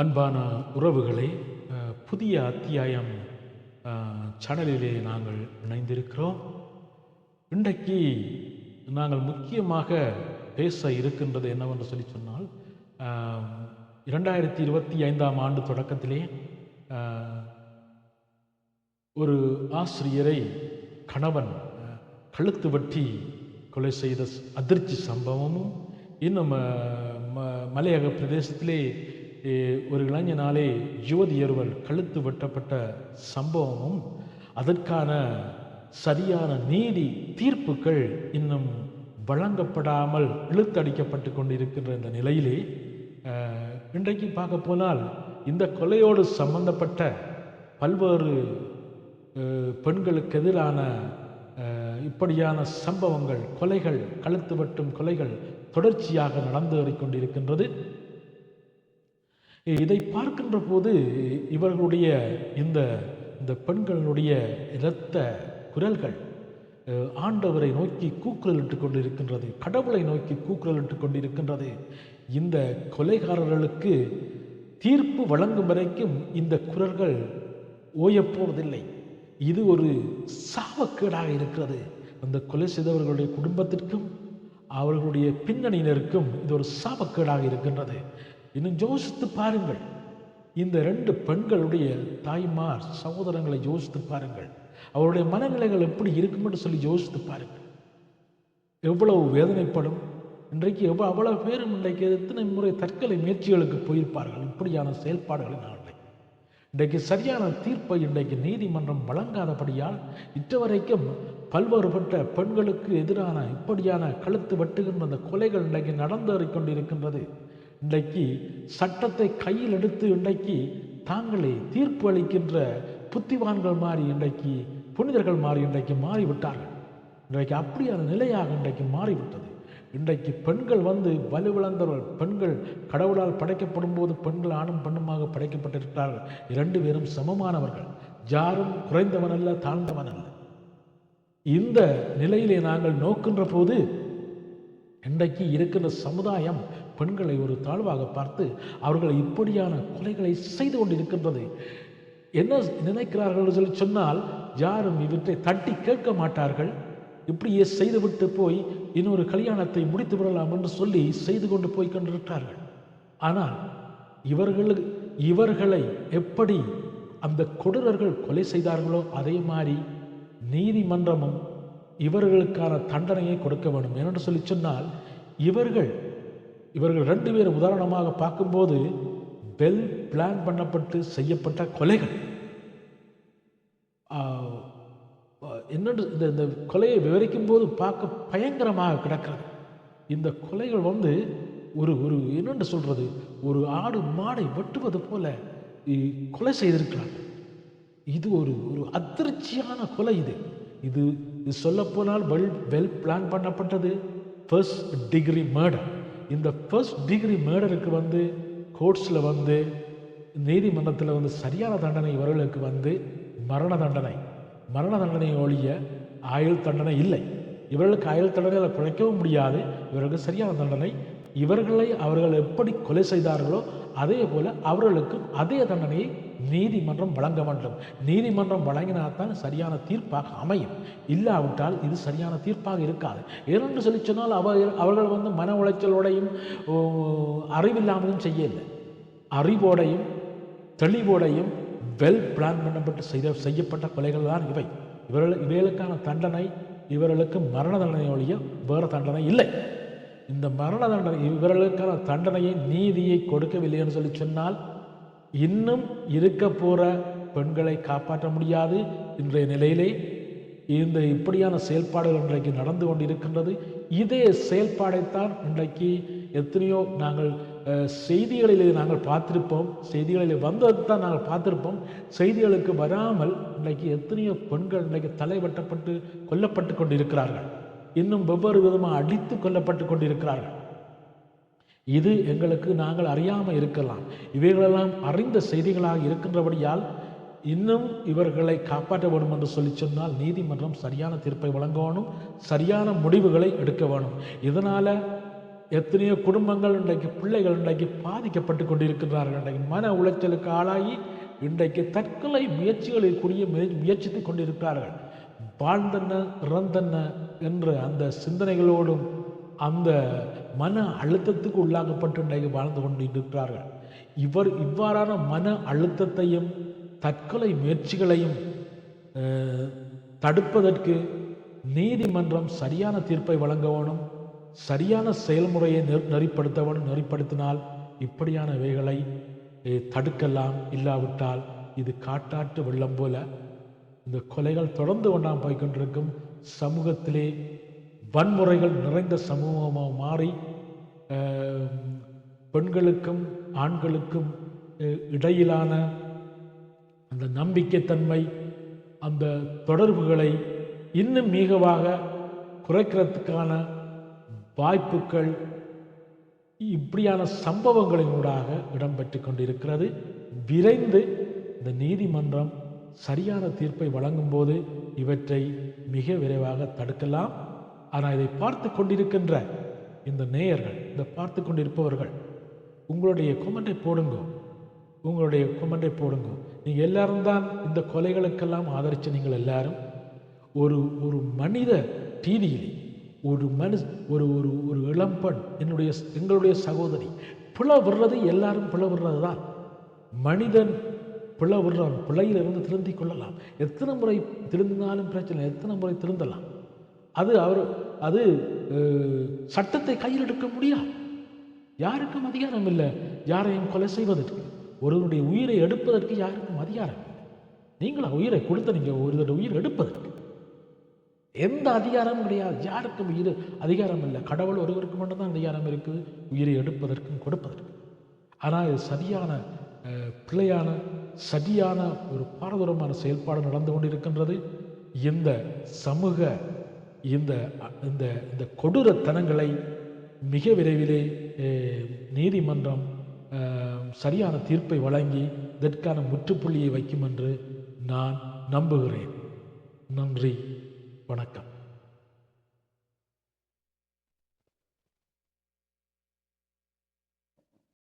அன்பான உறவுகளை புதிய அத்தியாயம் சேனலிலே நாங்கள் இணைந்திருக்கிறோம். இன்றைக்கு நாங்கள் முக்கியமாக பேச இருக்கின்றது என்னவென்று சொல்லி சொன்னால் இரண்டாயிரத்தி இருபத்தி ஐந்தாம் ஆண்டு தொடக்கத்திலே ஒரு ஆசிரியரை கணவன் கழுத்து வெட்டி கொலை செய்த அதிர்ச்சி சம்பவமும் இன்னும் ம- மலையக பிரதேசத்திலே ஒரு இளைஞனாலே யுவதி கழுத்து வெட்டப்பட்ட சம்பவமும் அதற்கான சரியான நீதி தீர்ப்புகள் இன்னும் வழங்கப்படாமல் இழுத்தடிக்கப்பட்டு கொண்டிருக்கின்ற இந்த நிலையிலே இன்றைக்கு பார்க்க போனால் இந்த கொலையோடு சம்பந்தப்பட்ட பல்வேறு பெண்களுக்கு எதிரான இப்படியான சம்பவங்கள் கொலைகள் கழுத்து வெட்டும் கொலைகள் தொடர்ச்சியாக நடந்து கொண்டிருக்கின்றது. இதை பார்க்கின்ற போது இவர்களுடைய இந்த இந்த பெண்களுடைய இரத்த குரல்கள் ஆண்டவரை நோக்கி கூக்குரலிட்டு கொண்டிருக்கின்றது கடவுளை நோக்கி கூக்குரலிட்டு கொண்டிருக்கின்றது. இந்த கொலைகாரர்களுக்கு தீர்ப்பு வழங்கும் வரைக்கும் இந்த குரல்கள் ஓயப்போவதில்லை இது ஒரு சாவக்கேடாக இருக்கிறது. அந்த கொலை செய்தவர்களுடைய குடும்பத்திற்கும் அவர்களுடைய பின்னணியினருக்கும் இது ஒரு சாபக்கேடாக இருக்கின்றது. இன்னும் யோசித்து பாருங்கள். இந்த ரெண்டு பெண்களுடைய தாய்மார் சகோதரங்களை யோசித்து பாருங்கள். அவருடைய மனநிலைகள் எப்படி இருக்கும் என்று சொல்லி யோசித்து பாருங்கள். எவ்வளவு வேதனைப்படும். இன்றைக்கு எவ்வளோ அவ்வளவு பேரும் இன்றைக்கு எத்தனை முறை தற்கொலை முயற்சிகளுக்கு போயிருப்பார்கள். இப்படியான செயல்பாடுகளினாலே இன்றைக்கு சரியான தீர்ப்பை இன்றைக்கு நீதிமன்றம் வழங்காதபடியால் இற்றவரைக்கும் பல்வேறுபட்ட பெண்களுக்கு எதிரான இப்படியான கழுத்து வெட்டுகின்ற அந்த கொலைகள் இன்றைக்கு நடந்து கொண்டிருக்கின்றது. இன்றைக்கு சட்டத்தை கையில் எடுத்து இன்றைக்கு தாங்களே தீர்ப்பு அளிக்கின்ற புத்திவான்கள் மாறி இன்றைக்கு புனிதர்கள் மாறி இன்றைக்கு மாறிவிட்டார்கள். இன்றைக்கு அப்படியான நிலையாக இன்றைக்கு மாறிவிட்டது. இன்றைக்கு பெண்கள் வந்து வலுவிழந்தவர்கள் பெண்கள் கடவுளால் படைக்கப்படும் போது பெண்கள் ஆணும் பெண்ணுமாக படைக்கப்பட்டிருக்கிறார்கள். இரண்டு பேரும் சமமானவர்கள். யாரும் குறைந்தவன் அல்ல தாழ்ந்தவன் அல்ல. இந்த நிலையிலே நாங்கள் நோக்கின்ற போது இன்றைக்கு இருக்கின்ற சமுதாயம் பெண்களை ஒரு தாழ்வாக பார்த்து அவர்களை இப்படியான கொலைகளை செய்து கொண்டிருக்கின்றது. என்ன நினைக்கிறார்கள் சொல்லி சொன்னால் யாரும் இவற்றை தட்டி கேட்க மாட்டார்கள். இப்படியே செய்துவிட்டு போய் இன்னொரு கல்யாணத்தை முடித்து விடலாம் என்று சொல்லி செய்து கொண்டு போய் கொண்டிருக்கிறார்கள். ஆனால் இவர்கள் இவர்களை எப்படி அந்த கொடூரர்கள் கொலை செய்தார்களோ அதே மாதிரி நீதிமன்றமும் இவர்களுக்கான தண்டனையை கொடுக்க வேண்டும். ஏனென்று சொல்லி சொன்னால் இவர்கள் இவர்கள் ரெண்டு பேரும் உதாரணமாக பார்க்கும்போது வெல் பிளான் பண்ணப்பட்டு செய்யப்பட்ட கொலைகள். என்னென்று இந்த இந்த கொலையை விவரிக்கும் போது பார்க்க பயங்கரமாக கிடக்கிறது. இந்த கொலைகள் வந்து ஒரு ஒரு என்னென்று சொல்கிறது ஒரு ஆடு மாடை வெட்டுவது போல கொலை செய்திருக்கிறாங்க. இது ஒரு ஒரு அதிர்ச்சியான கொலை இது. இது இது சொல்லப்போனால் வெல் வெல் பிளான் பண்ணப்பட்டது. First degree murder. இந்த ஃபர்ஸ்ட் டிகிரி மேடருக்கு வந்து கோர்ட்ஸில் வந்து நீதிமன்றத்தில் வந்து சரியான தண்டனை இவர்களுக்கு வந்து மரண தண்டனை. மரண தண்டனை ஒழிய ஆயுள் தண்டனை இல்லை. இவர்களுக்கு ஆயுள் தண்டனையில் பிழைக்கவும் முடியாது. இவர்களுக்கு சரியான தண்டனை. இவர்களை அவர்கள் எப்படி கொலை செய்தார்களோ அதே போல் அவர்களுக்கும் அதே தண்டனையை நீதிமன்றம் வழங்க வேண்டும். நீதிமன்றம் வழங்கினால்தான் சரியான தீர்ப்பாக அமையும். இல்லாவிட்டால் இது சரியான தீர்ப்பாக இருக்காது. ஏனென்று சொல்லி சொன்னால் அவ அவர்கள் வந்து மன உளைச்சலோடையும் அறிவில்லாமலும் செய்யலை அறிவோடையும் தெளிவோடையும் வெல் பிளான் பண்ணப்பட்டு செய்த செய்யப்பட்ட கொலைகள் தான் இவை. இவர்கள் இவைகளுக்கான தண்டனை இவர்களுக்கு மரண தண்டனை ஒழிய வேறு தண்டனை இல்லை. இந்த மரண தண்டனை இவர்களுக்கான தண்டனையை நீதியை கொடுக்கவில்லைன்னு சொல்லி சொன்னால் இன்னும் இருக்க போகிற பெண்களை காப்பாற்ற முடியாது. இன்றைய நிலையிலே இந்த இப்படியான செயல்பாடுகள் இன்றைக்கு நடந்து கொண்டிருக்கின்றது. இதே செயல்பாடைத்தான் இன்றைக்கு எத்தனையோ நாங்கள் செய்திகளிலே நாங்கள் பார்த்திருப்போம். செய்திகளிலே தான் நாங்கள் பார்த்திருப்போம். செய்திகளுக்கு வராமல் இன்றைக்கு எத்தனையோ பெண்கள் இன்றைக்கு தலை வெட்டப்பட்டு கொல்லப்பட்டு கொண்டிருக்கிறார்கள். இன்னும் வெவ்வேறு விதமாக அடித்து கொல்லப்பட்டு கொண்டிருக்கிறார்கள். இது எங்களுக்கு நாங்கள் அறியாமல் இருக்கலாம். இவைகளெல்லாம் அறிந்த செய்திகளாக இருக்கின்றபடியால் இன்னும் இவர்களை காப்பாற்ற வேண்டும் என்று சொல்லி சொன்னால் நீதிமன்றம் சரியான தீர்ப்பை வழங்க வேணும் சரியான முடிவுகளை எடுக்க வேணும். இதனால் எத்தனையோ குடும்பங்கள் இன்றைக்கு பிள்ளைகள் இன்றைக்கு பாதிக்கப்பட்டு கொண்டிருக்கிறார்கள் இன்றைக்கு மன உளைச்சலுக்கு ஆளாகி இன்றைக்கு தற்கொலை முயற்சிகளில் கூடிய முய- முயற்சித்துக் கொண்டிருக்கிறார்கள். வாழ்ந்தன இறந்தன என்ற அந்த சிந்தனைகளோடும் அந்த மன அழுத்தத்துக்கு உள்ளாகப்பட்டு இன்றைக்கு வாழ்ந்து கொண்டிருக்கிறார்கள் இவர் இவ்வாறான மன அழுத்தத்தையும் தற்கொலை முயற்சிகளையும் தடுப்பதற்கு நீதிமன்றம் சரியான தீர்ப்பை வழங்க வேணும் சரியான செயல்முறையை நெ நெறிப்படுத்த வேணும் நெறிப்படுத்தினால் இப்படியானவைகளை அஹ், தடுக்கலாம். இல்லாவிட்டால் இது காட்டாற்று வெள்ளம் போல இந்த கொலைகள் தொடர்ந்து கொண்டாம் போய்க்கொண்டிருக்கும் சமூகத்திலே வன்முறைகள் நிறைந்த சமூகமாக மாறி பெண்களுக்கும் ஆண்களுக்கும் இடையிலான அந்த நம்பிக்கைத்தன்மை அந்த தொடர்புகளை இன்னும் மிகவாக குறைக்கிறதுக்கான வாய்ப்புகள் இப்படியான சம்பவங்களினூடாக இடம்பெற்று கொண்டிருக்கிறது. விரைந்து இந்த நீதிமன்றம் சரியான தீர்ப்பை வழங்கும்போது இவற்றை மிக விரைவாக தடுக்கலாம். ஆனால் இதை பார்த்து கொண்டிருக்கின்ற இந்த நேயர்கள் இந்த பார்த்து கொண்டிருப்பவர்கள் உங்களுடைய கொமெண்டை போடுங்க. உங்களுடைய கொமெண்டை போடுங்க. நீங்கள் எல்லாரும் தான் இந்த கொலைகளுக்கெல்லாம் ஆதரித்த நீங்கள் எல்லாரும். ஒரு ஒரு மனித ரீதியிலே ஒரு மனு ஒரு ஒரு ஒரு இளம்பெண் என்னுடைய எங்களுடைய சகோதரி பிழை எல்லாரும் பிழை தான் மனிதன் பிழை பிள்ளையில் பிழையிலிருந்து திருந்திக் கொள்ளலாம். எத்தனை முறை திருந்தினாலும் பிரச்சனை எத்தனை முறை திருந்தலாம். அது அவர் அது சட்டத்தை கையில் எடுக்க முடியாது. யாருக்கும் அதிகாரம் இல்லை. யாரையும் கொலை செய்வதற்கு. ஒருவருடைய உயிரை எடுப்பதற்கு யாருக்கும் அதிகாரம் இல்லை. நீங்களா உயிரை கொடுத்த நீங்கள் ஒருவருடைய உயிர் எடுப்பதற்கு? எந்த அதிகாரமும் கிடையாது. யாருக்கும் உயிர் அதிகாரம் இல்லை. கடவுள் ஒருவருக்கு மட்டும்தான் அதிகாரம் இருக்குது. உயிரை எடுப்பதற்கும் கொடுப்பதற்கு. ஆனால் இது சரியான பிள்ளையான சரியான ஒரு பாரதூரமான செயல்பாடு நடந்து கொண்டிருக்கின்றது. இந்த சமூக இந்த இந்த இந்த கொடூரத்தனங்களை மிக விரைவிலே நீதிமன்றம் சரியான தீர்ப்பை வழங்கி இதற்கான முற்றுப்புள்ளியை வைக்கும் என்று நான் நம்புகிறேன். நன்றி. வணக்கம்.